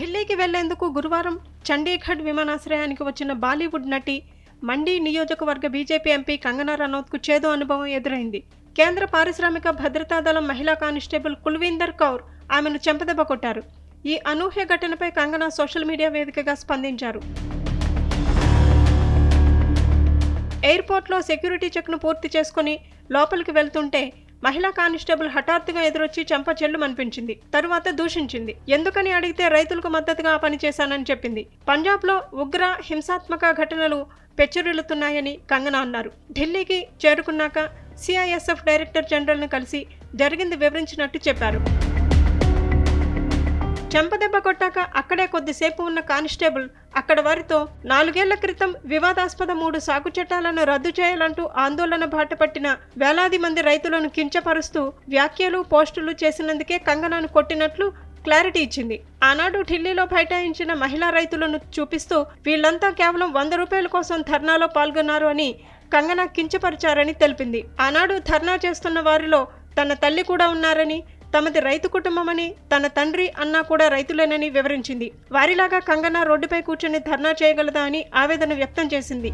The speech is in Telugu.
ఢిల్లీకి వెళ్ళేందుకు గురువారం చండీగఢ్ విమానాశ్రయానికి వచ్చిన బాలీవుడ్ నటి మండీ నియోజకవర్గ బీజేపీ ఎంపీ కంగనా రనౌత్కు చేదు అనుభవం ఎదురైంది. కేంద్ర పారిశ్రామిక భద్రతా దళం మహిళా కానిస్టేబుల్ కుల్వీందర్ కౌర్ ఆమెను చెంపదెబ్బ కొట్టారు. ఈ అనూహ్య ఘటనపై కంగనా సోషల్ మీడియా వేదికగా స్పందించారు. ఎయిర్పోర్ట్లో సెక్యూరిటీ చెక్ను పూర్తి చేసుకుని లోపలికి వెళ్తుంటే మహిళా కానిస్టేబుల్ హఠాత్తుగా ఎదురొచ్చి చెంప చెల్లు అనిపించింది తరువాత దూషించింది. ఎందుకని అడిగితే రైతులకు మద్దతుగా పనిచేశానని పని చేశానని చెప్పింది. పంజాబ్లో ఉగ్ర హింసాత్మక ఘటనలు పెచ్చరిల్లుతున్నాయని కంగనా అన్నారు. ఢిల్లీకి చేరుకున్నాక సిఐఎస్ఎఫ్ డైరెక్టర్ జనరల్ను కలిసి జరిగింది వివరించినట్టు చెప్పారు. చెంపదెబ్బ కొట్టాక అక్కడే కొద్దిసేపు ఉన్న కానిస్టేబుల్ అక్కడ వారితో నాలుగేళ్ళ క్రితం వివాదాస్పద మూడు సాగు చట్టాలను రద్దు చేయాలంటూ ఆందోళన బాటపట్టిన వేలాది మంది రైతులను కించపరుస్తూ వ్యాఖ్యలు పోస్టులు చేసినందుకే కంగనాను కొట్టినట్లు క్లారిటీ ఇచ్చింది. ఆనాడు ఢిల్లీలో బైఠాయించిన మహిళా రైతులను చూపిస్తూ వీళ్ళంతా కేవలం వంద రూపాయల కోసం ధర్నాలో పాల్గొన్నారు అని కంగనా కించపరిచారని తెలిపింది. ఆనాడు ధర్నా చేస్తున్న వారిలో తన తల్లి కూడా ఉన్నారని తమది రైతు కుటుంబమని తన తండ్రి అన్నా కూడా రైతులేనని వివరించింది. వారిలాగా కంగనా రోడ్డుపై కూర్చొని ధర్నా చేయగలదా అని ఆవేదన వ్యక్తం చేసింది.